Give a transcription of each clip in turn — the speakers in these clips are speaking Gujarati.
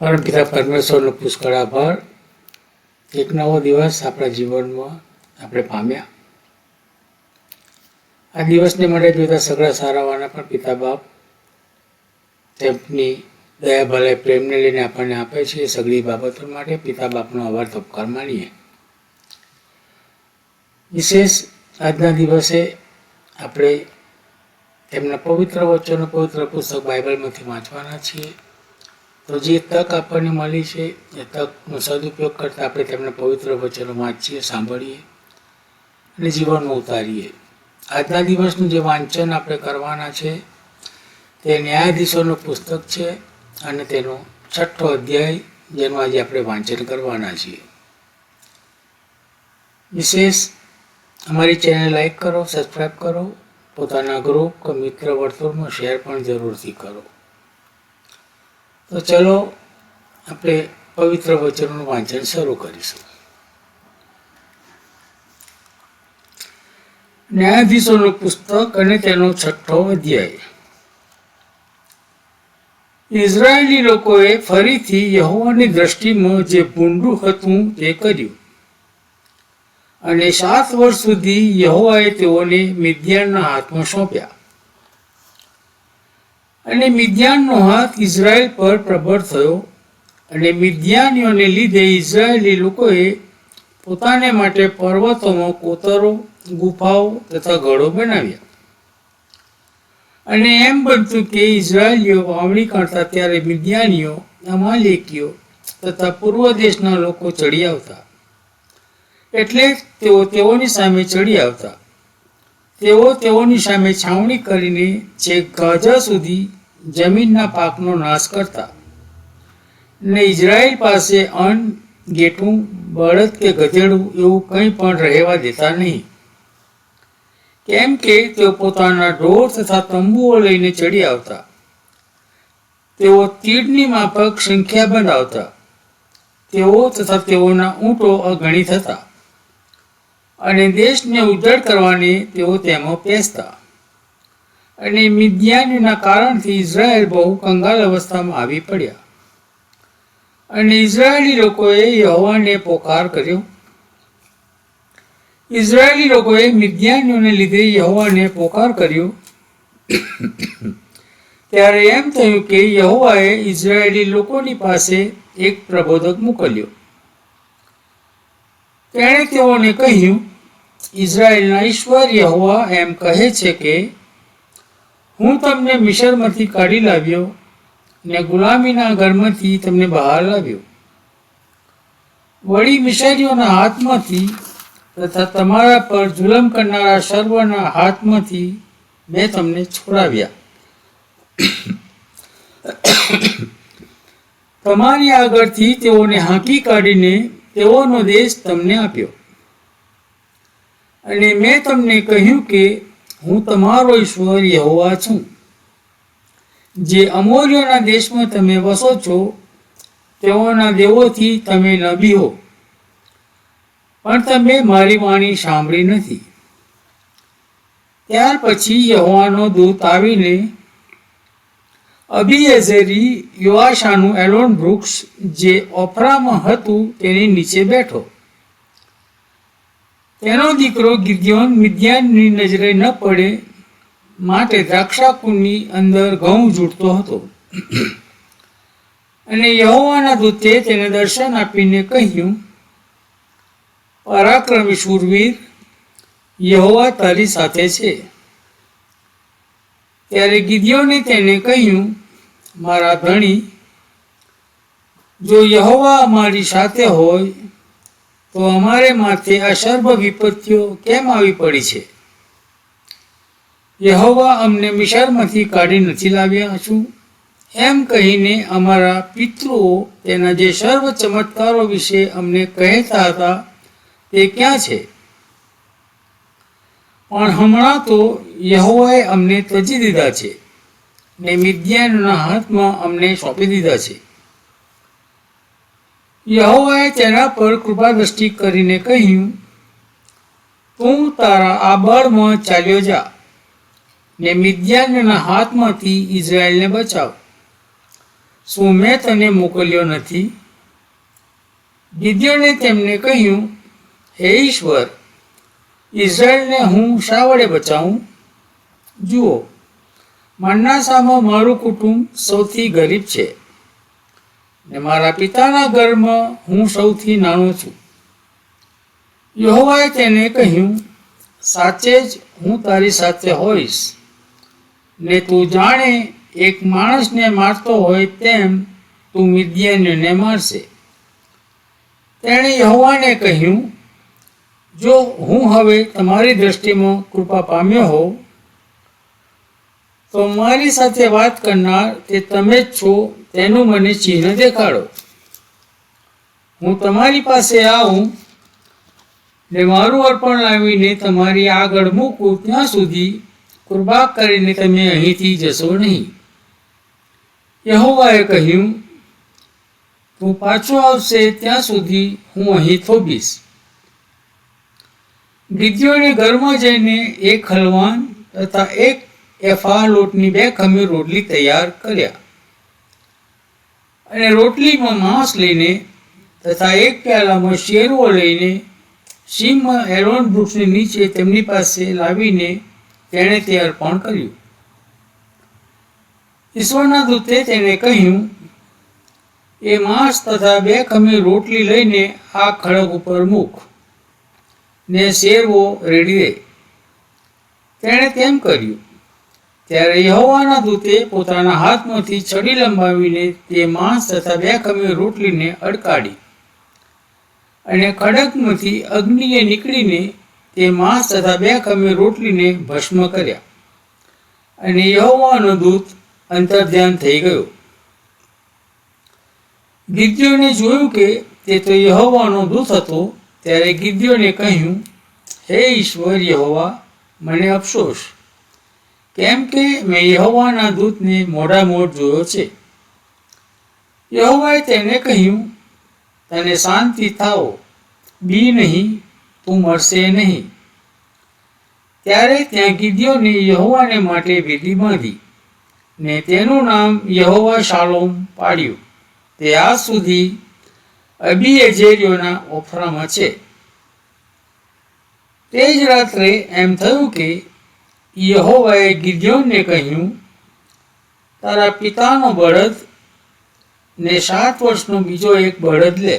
પરમપિતા પરમેશ્વરનો પુષ્કળ આભાર. એક નવો દિવસ આપણા જીવનમાં આપણે પામ્યા. આ દિવસને માટે જોતા સગળા સારાવાના પણ પિતા બાપ તેમની દયા, ભલાઈ, પ્રેમને લઈને આપણને આપે છે. એ સગળી બાબતો માટે પિતા બાપનો આભાર તપકાર માનીએ. વિશેષ આજના દિવસે આપણે તેમના પવિત્ર વચનો, પવિત્ર પુસ્તક બાઇબલમાંથી વાંચવાના છીએ. તો જે તક આપણને મળી છે, એ તકનો સદુપયોગ કરતાં આપણે તેમના પવિત્ર વચનો વાંચીએ, સાંભળીએ અને જીવનમાં ઉતારીએ. આજના દિવસનું જે વાંચન આપણે કરવાના છે, તે ન્યાયાધીશોનું પુસ્તક છે અને તેનો છઠ્ઠો અધ્યાય જેનું આજે આપણે વાંચન કરવાના છીએ. વિશેષ અમારી ચેનલ લાઈક કરો સબસ્ક્રાઈબ કરો, પોતાના ગ્રુપ કે મિત્ર વર્તુળમાં શેર પણ જરૂરથી કરો. તો ચલો આપણે પવિત્ર વચનનું વાંચન શરૂ કરીશું. ન્યાયાધીશોનું પુસ્તક અને તેનો છઠ્ઠો અધ્યાય. ઇઝરાયેલી લોકોએ ફરીથી યહોવાની દ્રષ્ટિમાં જે ભૂંડું હતું તે કર્યું. અને સાત વર્ષ સુધી યહોવાએ તેઓને મિદ્યાનના હાથમાં સોંપ્યા. અને મિદ્યાનનો હાથ ઇઝરાયલ પર પ્રબળ થયો. અને મિદ્યાનીઓને લીધે ઇઝરાયેલી લોકોએ પોતાને માટે પર્વતોમાં કોતરો, ગુફાઓ તથા ગળો બનાવ્યા. અને એમ બનતું કે ઇઝરાયલીઓ વાવણી કરતા ત્યારે મિદ્યાનીઓ, અમાલેકીઓ તથા પૂર્વ દેશના લોકો ચડી આવતા. એટલે તેઓ તેઓની સામે ચડી આવતા. તેઓ તેઓની સામે છાવણી કરીને જે ગાજા સુધી જમીનના પાકનો નાશ કરતા. ને ઇઝરાયલ પાસે અન્ન ગેટું બળદ કે ગધેડું એવું કંઈ પણ રહેવા દેતા નહીં. કેમ કે તેઓ પોતાના ઢોર તથા તંબુઓ લઈને ચડી આવતા. તેઓ તીડની માફક સંખ્યાબંધ આવતા તેઓ તથા તેઓના ઊંટો અગણિત હતા અને દેશને ઉજ્જળ કરવાની તેઓ તેમાં પેસતા અને મિદ્યાનીના કારણથી ઇઝરાયલ બહુ કંગાલ અવસ્થામાં આવી પડ્યા. અને ઇઝરાયેલી લોકોએ યહોવાને પોકાર કર્યો. ઇઝરાયેલી લોકોએ મિદ્યાનીઓને લીધે યહોવાને પોકાર કર્યો. ત્યારે એમ થયું કે યહોવાએ ઇઝરાયેલી લોકોની પાસે એક પ્રબોધક મોકલ્યો. તેણે તેઓને કહ્યું, ઇઝરાયેલના ઈશ્વર યહોવા એમ કહે છે કે હું તમને મિશરમાંથી કાઢી લાવ્યો ને ગુલામીના ઘરમાંથી તમને બહાર લાવ્યો. વળી મિશરીઓના હાથમાંથી તથા તમારા પર જુલમ કરનારા સર્વના હાથમાંથી મેં તમને છોડાવ્યા. તમારી આગળથી તેઓને હાંકી કાઢીને તેઓનો દેશ તમને આપ્યો. અને મેં તમને કહ્યું કે હું તમારો ઈશ્વર યહોવા છું. જે અમોર્યના દેશમાં તમે વસો છો, તેઓના દેવોથી તમે નબી હો. પણ તમે મારી વાણી સાંભળી નથી. ત્યાર પછી યહોવાનો દૂત આવીને અબિયેઝેરી યુવાશાનું એલોન વૃક્ષ જે ઓફરામાં હતું તેની નીચે બેઠો. તેનો દીકરો ગિદ્યોન મિદ્યાનની નજરે ન પડે માટે દ્રાક્ષાકુંડની અંદર ઘઉં જૂટતો હતો. અને યહોવાના દૂતે તેને દર્શન આપીને કહ્યું, પરાક્રમી શૂરવીર, યહોવા તારી સાથે છે. ત્યારે ગિદ્યોને તેને કહ્યું, મારા ધણી, જો યહોવા અમારી સાથે હોય તો અમારે માથે આ સર્વ વિપત્તિઓ કેમ આવી પડી છે? યહોવા અમને મિશરમાંથી કાઢી નથી લાવ્યા છું એમ કહીને અમારા પિતૃઓ તેના જે સર્વ ચમત્કારો વિશે અમને કહેતા હતા, તે ક્યાં છે? પણ હમણાં તો યહોવાએ અમને ત્યજી દીધા છે ને મિદ્યાનના હાથમાં અમને સોંપી દીધા છે. યહોવાએ તેના પર કૃપા દ્રષ્ટિ કરીને કહ્યું, તું તારા આ બળમાં ચાલ્યો જા. ને મિદ્યાનના હાથમાંથી ઇઝરાયલને બચાવ. શું મેં તને મોકલ્યો નથી? ગિદ્યોને તેમને કહ્યું, હે ઈશ્વર, ઇઝરાયલને હું શા વડે બચાવું? જુઓ, મન્નાસામાં મારું કુટુંબ સૌથી ગરીબ છે. ને મારા પિતાના ઘરમાં હું સૌથી નાનો છું. યહોવાએ તેને કહ્યું, સાચે જ હું તારી સાથે હોઈશ. ને તું જાણે એક માણસને મારતો હોય તેમ તું મિદ્યાનને મારશે. તેણે યહોવાને કહ્યું, જો હું હવે તમારી દ્રષ્ટિમાં કૃપા પામ્યો હોઉં તો મારી સાથે વાત કરનાર તે તમે જ છો, તેનું મને ચિહ્ન દેખાડો. હું તમારી પાસે આવું ને મારું અર્પણ લાવીને તમારી આગળ મૂકું, ત્યાં સુધી કૃપા કરીને તમે અહીંથી જશો નહીં. યહોવાએ કહ્યું, તું પાછો આવશે, ત્યાં સુધી હું અહીં થોભીશ. ગિદ્યોને ઘરમાં જઈને એક હલવાન તથા એક એફા લોટની બે ખમીર રોટલી તૈયાર કર્યા. અને રોટલીમાં માંસ લઈને તથા એક પ્યાલામાં શેરવો લઈને સિંહમાં એરોન વૃક્ષની નીચે તેમની પાસે લાવીને તેણે તે અર્પણ કર્યું. ઈશ્વરના દૂતે તેને કહ્યું, એ માંસ તથા બે ખમે રોટલી લઈને આ ખડક ઉપર મૂક ને શેરવો રેડી દે તેણે તેમ કર્યું. ત્યારે યહોવાના દૂતે પોતાના હાથમાંથી છડી લંબાવીને તે માંસ તથા બે ખમી રોટલીને અડકાડી. અને ખડકમાંથી અગ્નિએ નીકળીને તે માંસ તથા બે ખમી રોટલીને ભસ્મ કર્યા. અને યહોવાનો દૂત અંતર્ધ્યાન થઈ ગયો. ગિદ્યોને જોયું કે તે તો યહોવાનો દૂત હતો, ત્યારે ગિદ્યોને કહ્યું, હે ઈશ્વર યહોવા, મને અફસોસ. કેમ કે મેં યહોવાના દૂતને મોઢા મોઢ જોયો છે. યહોવાએ તેને કહ્યું, તને શાંતિ થાઓ, બી નહીં, તું મરશે નહીં. ત્યારે ત્યાં ગીધીઓને યહોવાને માટે વેદી બાંધી ને તેનું નામ યહોવા શાલોમ પાડ્યું. તે આજ સુધી અબીએજેરીઓના ઓફરામાં છે. તે જ રાત્રે એમ થયું કે યહોવાએ ગિદ્યોનને કહ્યું, તારા પિતાનો બળદ ને સાત વર્ષનો બીજો એક બળદ લે.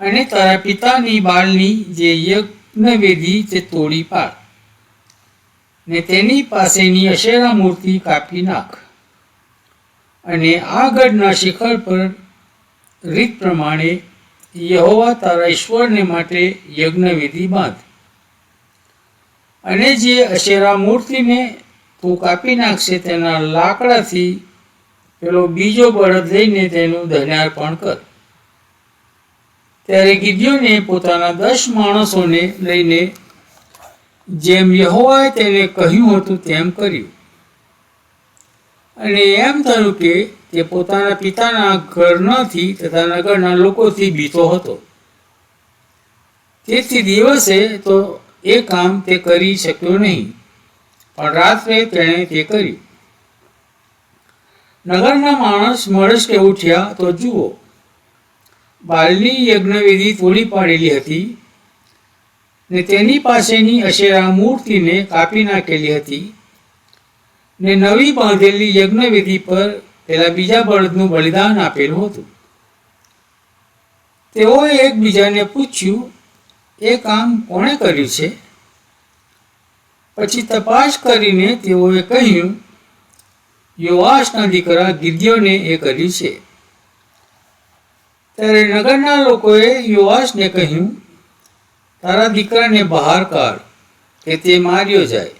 અને તારા પિતાની બાળની જે યજ્ઞવેદી તે તોડી પાડ ને તેની પાસેની અશેરા મૂર્તિ કાપી નાખ. અને આ ગઢના શિખર પર રીત પ્રમાણે યહોવા તારા ઈશ્વરને માટે યજ્ઞવિધિ બાંધ. અને જે અશેરા મૂર્તિને તું કાપી નાખશે તેના લાકડાથી પેલો બીજો બળદ લઈને તેનું દહનાર્પણ કર. ત્યારે ગિદ્યોને પોતાના દસ માણસોને લઈને જેમ યહોવાએ તેને કહ્યું હતું તેમ કર્યું. અને એમ થયું કે તે પોતાના પિતાના ઘરનાથી તથા નગરના લોકોથી બીતો હતો. તેથી દિવસે તો એ કામ તે કરી શક્યો નહીં. પણ રાત્રે તેણે તે કર્યું. નગરના માણસ મળસ્કે ઉઠ્યા તો જુઓ. બાલની યજ્ઞવિધિ તોડી પાડેલી હતી ને તેની પાસેની અશેરા મૂર્તિને કાપી નાખેલી હતી ને નવી બાંધેલી યજ્ઞવિધિ પર પેલા બીજા બળદનું બલિદાન આપેલું હતું. તેઓએ એકબીજાને પૂછ્યું એ કામ કોણે કર્યું છે? પછી તપાસ કરીને તેઓએ કહ્યું યુવાશના દીકરા ગિદ્યોને એ કર્યું છે. ત્યારે નગરના લોકોએ યુવાશને કહ્યું, તારા દીકરાને બહાર કાઢ, કે તે માર્યો જાય.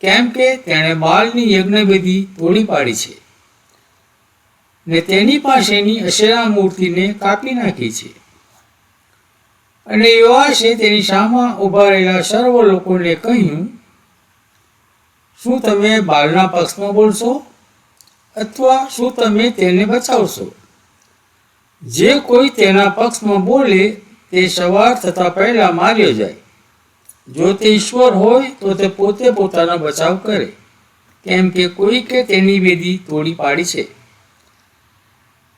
કેમ કે તેણે બાળની યજ્ઞવિધિ તોડી પાડી છે ને તેની પાસેની અશેરા મૂર્તિને કાપી નાખી છે. અને યોઆશે તેની સામા ઊભા રહેલા સર્વ લોકોને કહ્યું, શું તમે બાળના પક્ષમાં બોલશો અથવા શું તમે તેને બચાવશો? જે કોઈ તેના પક્ષમાં બોલે તે સવાર થતાં પહેલા માર્યો જાય. જો તે ઈશ્વર હોય તો તે પોતે પોતાનો બચાવ કરે, કેમ કે કોઈકે તેની વેદી તોડી પાડી છે.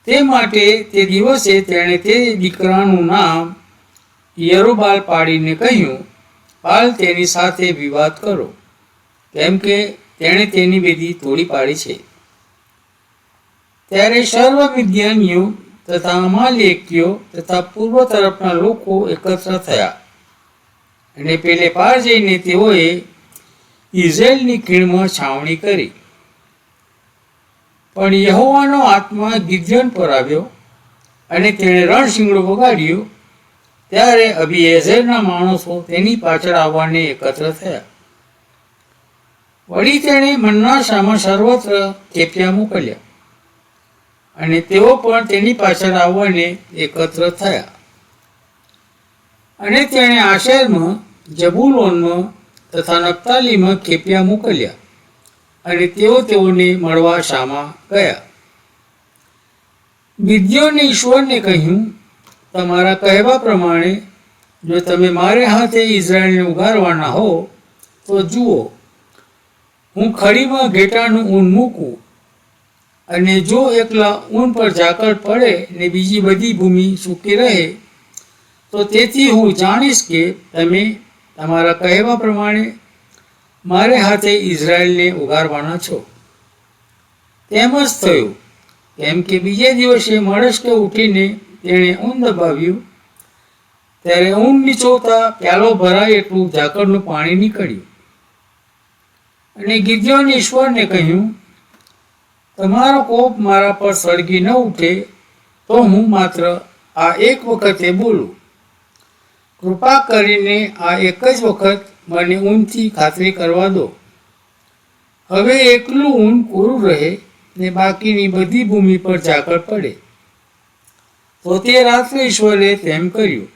તે માટે તે દિવસે તેણે તે દીકરાનું નામ યરોબાલ પાડીને કહ્યું, બાલ તેની સાથે વિવાદ કરો. કેમ કે તેણે તેની વેદી તોડી પાડી છે. ત્યારે સર્વ વિદ્યાનીઓ તથા અમાલેકીઓ તથા પૂર્વ તરફના લોકો એકત્ર થયા. અને પેલે પાર જઈને તેઓએ ઇઝરાયલની ખીણમાં છાવણી કરી. પણ યહોવાનો આત્મા ગિદ્યોન પર આવ્યો અને તેણે રણશીંગડો વગાડ્યો ત્યારે અભિએઝેરના માણસો તેની પાછળ આવવાને એકત્ર થયા. વળી તેણે મન્નાશામાં સર્વત્ર ચેપિયા મોકલ્યા અને તેઓ પણ તેની પાછળ આવવાને એકત્ર થયા. અને તેણે આશેરમાં, જબુલોનમાં તથા નપ્તાલીમાં ખેપિયા મોકલ્યા અને તેઓ તેઓને મળવા શામાં ગયા. વિદ્યોને ઈશ્વરને કહ્યું તમારા કહેવા પ્રમાણે, જો તમે મારે હાથે ઇઝરાયલને ઉગારવાના હો, તો જુઓ, હું ખડીમાં ઘેટાનું ઊન મૂકું અને જો એકલા ઊન પર ઝાકળ પડે ને બીજી બધી ભૂમિ સૂકી રહે, તો તેથી હું જાણીશ કે તમે તમારા કહેવા પ્રમાણે મારે હાથે ઇઝરાયલને ઉગારવાના છો. તેમ જ થયું. કેમ કે બીજે દિવસે મળસ્કે ઉઠીને તેણે ઊન દબાવ્યું ત્યારે ઊન નીચોતા પ્યાલો ભરાય એટલું ઝાકળનું પાણી નીકળ્યું. અને ગિદ્યોન ઈશ્વરને કહ્યું, તમારો કોપ મારા પર સળગી ન ઉઠે, તો હું માત્ર આ એક વખતે બોલું. કૃપા કરીને આ એક જ વખત મને ઊનથી ખાતરી કરવા દો. હવે એકલું ઊન કોરું રહે ને બાકીની બધી ભૂમિ પર ઝાકળ પડે. તો તે રાત્રે ઈશ્વરે તેમ કર્યું.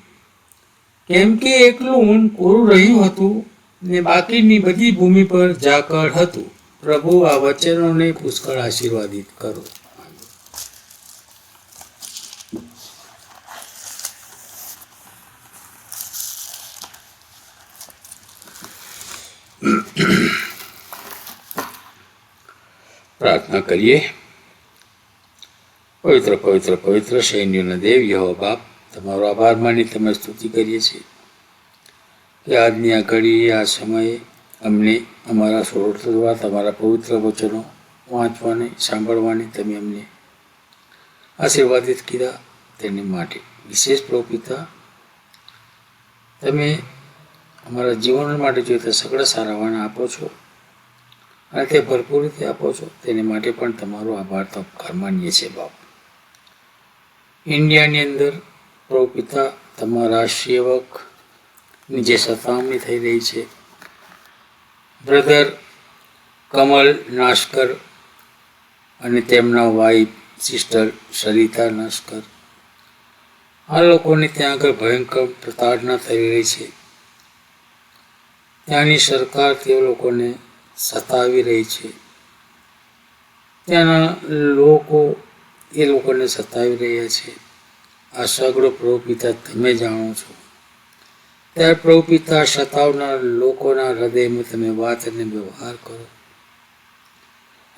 કેમ કે એકલું ઊન કોરું રહ્યું હતું ને બાકીની બધી ભૂમિ પર ઝાકળ હતું. પ્રભુ આ વચનોને પુષ્કળ આશીર્વાદિત કરો. પ્રાર્થના કરીએ. પવિત્ર પવિત્ર પવિત્ર સૈન્યોના દેવ યહો બાપ, તમારો આભાર માની તમે સ્તુતિ કરીએ છીએ. કે આજની આ ઘડી, આ સમયે અમને અમારા સ્વરૂપ દ્વારા તમારા પવિત્ર વચનો વાંચવાની, સાંભળવાની તમે અમને આશીર્વાદિત કીધા તેને માટે. વિશેષ પ્રભુપિતા, તમે અમારા જીવન માટે જોઈતા સગળા સારાવાના આપો છો અને તે ભરપૂર રીતે આપો છો, તેને માટે પણ તમારો આભાર તો માનીએ છીએ બાપ. ઇન્ડિયાની અંદર પ્રો પિતા તમારા સેવકની જે સતામણી થઈ રહી છે. બ્રધર કમલ નાસ્કર અને તેમના વાઈફ સિસ્ટર સરિતા નાસ્કર. આ લોકોને ત્યાં આગળ ભયંકર પ્રતાડના થઈ રહી છે. ત્યાંની સરકાર તે લોકોને સતાવી રહી છે. ત્યાંના લોકો એ લોકોને સતાવી રહ્યા છે. આ સગળો પ્રભુ પિતા તમે જાણો છો. ત્યારે પ્રભુ પિતા સતાવનાર લોકોના હૃદયમાં તમે વાત અને વ્યવહાર કરો.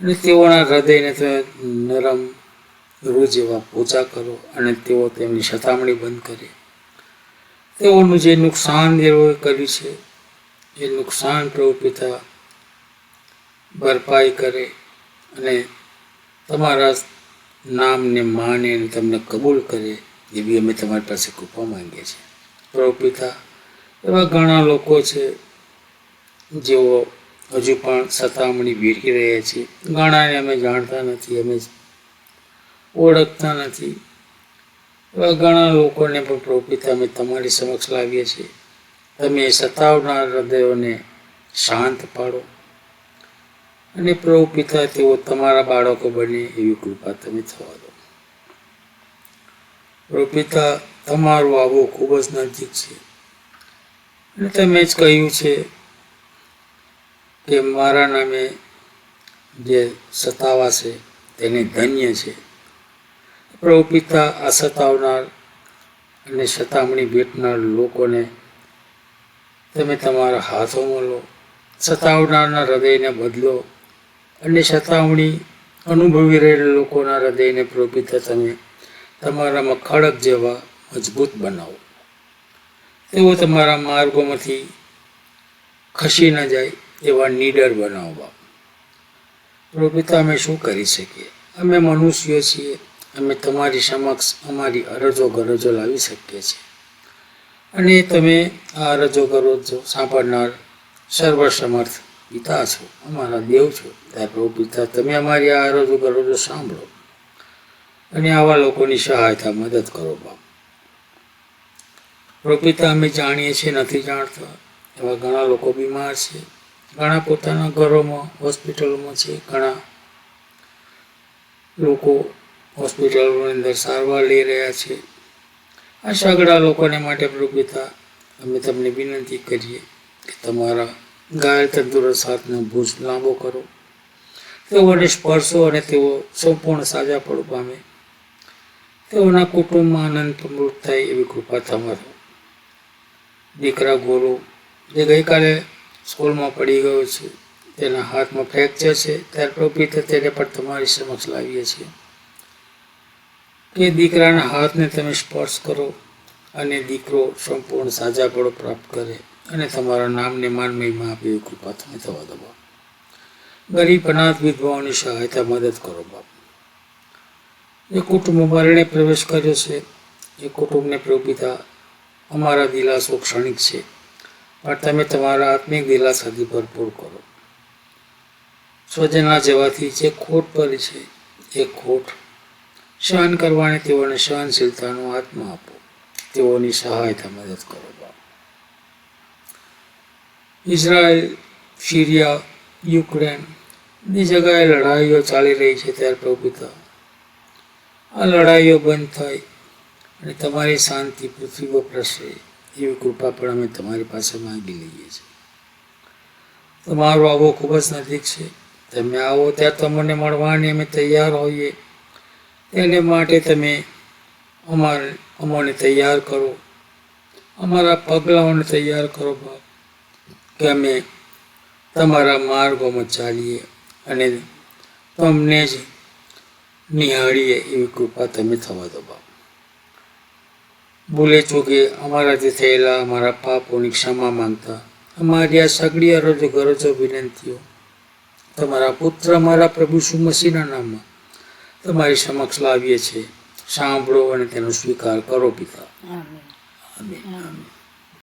અને તેઓના હૃદયને તમે નરમ રૂ જેવા પોચા કરો અને તેઓ તેમની સતામણી બંધ કરે. તેઓનું જે નુકસાન તેઓએ કર્યું છે, એ નુકસાન પ્રભુ પિતા ભરપાઈ કરે અને તમારા નામને માને અને તમને કબૂલ કરે એવી અમે તમારી પાસે કૃપા માંગીએ છીએ. પ્રભુ પિતા, એવા ઘણા લોકો છે, જેઓ હજુ પણ સતામણી વેઠી રહ્યા છે. ઘણાને અમે જાણતા નથી, અમે ઓળખતા નથી. એવા ઘણા લોકોને પણ પ્રભુ પિતા, અમે તમારી સમક્ષ લાવીએ છીએ. તમે સતાવનાર હૃદયોને શાંત પાડો. અને પ્રભુ પિતા તેઓ તમારા બાળકો બને એવી કૃપા તમે થવા દો. પ્રભુ પિતા તમારો આવો ખૂબ જ નજીક છે. અને તમે જ કહ્યું છે કે મારા નામે જે સતાવાશે તેને ધન્ય છે. પ્રભુ પિતા આ સતાવનાર અને સતામણી ભેટનાર લોકોને તમે તમારા હાથોમાં લો. સતાવનારના હૃદયને બદલો. અને સતાવણી અનુભવી રહેલા લોકોના હૃદયને પ્રોપિતા તમે તમારામાં ખડક જેવા મજબૂત બનાવો. તેઓ તમારા માર્ગોમાંથી ખસી ન જાય એવા નીડર બનાવો બાપ પ્રભુ અમે શું કરી શકીએ? અમે મનુષ્યો છીએ. અમે તમારી સમક્ષ અમારી અરજો ગરજો લાવી શકીએ છીએ. અને તમે આ અરજો ગરજો સાંભળનાર સર્વસમર્થ પિતા છો, અમારા દેવ છો. ત્યારે પ્રભુ પિતા, તમે અમારી આ અરજો છો સાંભળો. અને આવા લોકોની સહાયતા મદદ કરો બાપ. પ્રભુ પિતા, અમે જાણીએ છીએ, નથી જાણતા. એવા ઘણા લોકો બીમાર છે. ઘણા પોતાના ઘરોમાં, હોસ્પિટલોમાં છે. ઘણા લોકો હોસ્પિટલોની અંદર સારવાર લઈ રહ્યા છે. આ સગડા લોકોને માટે પ્રભુ પિતા, અમે તમને વિનંતી કરીએ કે તમારા ઘાયલ તંદુરસ્ત હાથનો ભુજ લાંબો કરો. તેઓને સ્પર્શો અને તેઓ સંપૂર્ણ સાજા પડ પામે. તેઓના કુટુંબમાં આનંદ સમૃદ્ધ થાય એવી કૃપા તમારો. દીકરા ગોરો જે ગઈકાલે સ્કૂલમાં પડી ગયો છે, તેના હાથમાં ફ્રેક્ચર છે, ત્યારે પ્રભુ તેને પણ તમારી સમક્ષ લાવીએ છીએ. કે દીકરાના હાથને તમે સ્પર્શ કરો અને દીકરો સંપૂર્ણ સાજા સાજાપણો પ્રાપ્ત કરે. અને તમારા નામને માન મહિમા આપે એવી કૃપા તમે થવા દો ગરીબ અનાથ વિધવાઓની સહાયતા મદદ કરો બાપ. જે કુટુંબ મરણે પ્રવેશ કર્યો છે. એ કુટુંબને પ્રભુ અમારા દિલાસો ક્ષણિક છે. પણ તમે તમારા આત્મિક દિલાસાથી ભરપૂર કરો. સ્વજના જવાથી જે ખોટ પડી છે, એ ખોટ સહન કરવાની તેઓને સહનશીલતાનો આત્મા આપો. તેઓની સહાયતા મદદ કરો બાપ. ઇઝરાયલ, સિરિયા, યુક્રેનની જગાએ લડાઈઓ ચાલી રહી છે ત્યારે પ્રભુ આ લડાઈઓ બંધ થાય અને તમારી શાંતિ પૃથ્વી વપરાશે એવી કૃપા પણ અમે તમારી પાસે માંગી લઈએ છીએ. તમારો આવો ખૂબ જ નજીક છે. તમે આવો ત્યાં તમને મળવાની અમે તૈયાર હોઈએ. તેને માટે તમે અમારે અમને તૈયાર કરો. અમારા પગલાઓને તૈયાર કરો બાપ કે અમે તમારા માર્ગોમાં ચાલીએ અને તમને જ નિહાળીએ એવી કૃપા તમે થવા દો બાપ. બોલે છો કે અમારાથી થયેલા અમારા પાપોની ક્ષમા માંગતા અમારી આ સગડી અરજો ગરજો વિનંતીઓ. તમારા પુત્ર અમારા પ્રભુ સુમસીના નામમાં તમારી સમક્ષ લાવીએ છીએ. સાંભળો અને તેનો સ્વીકાર કરો પિતા. આમીન. આમીન.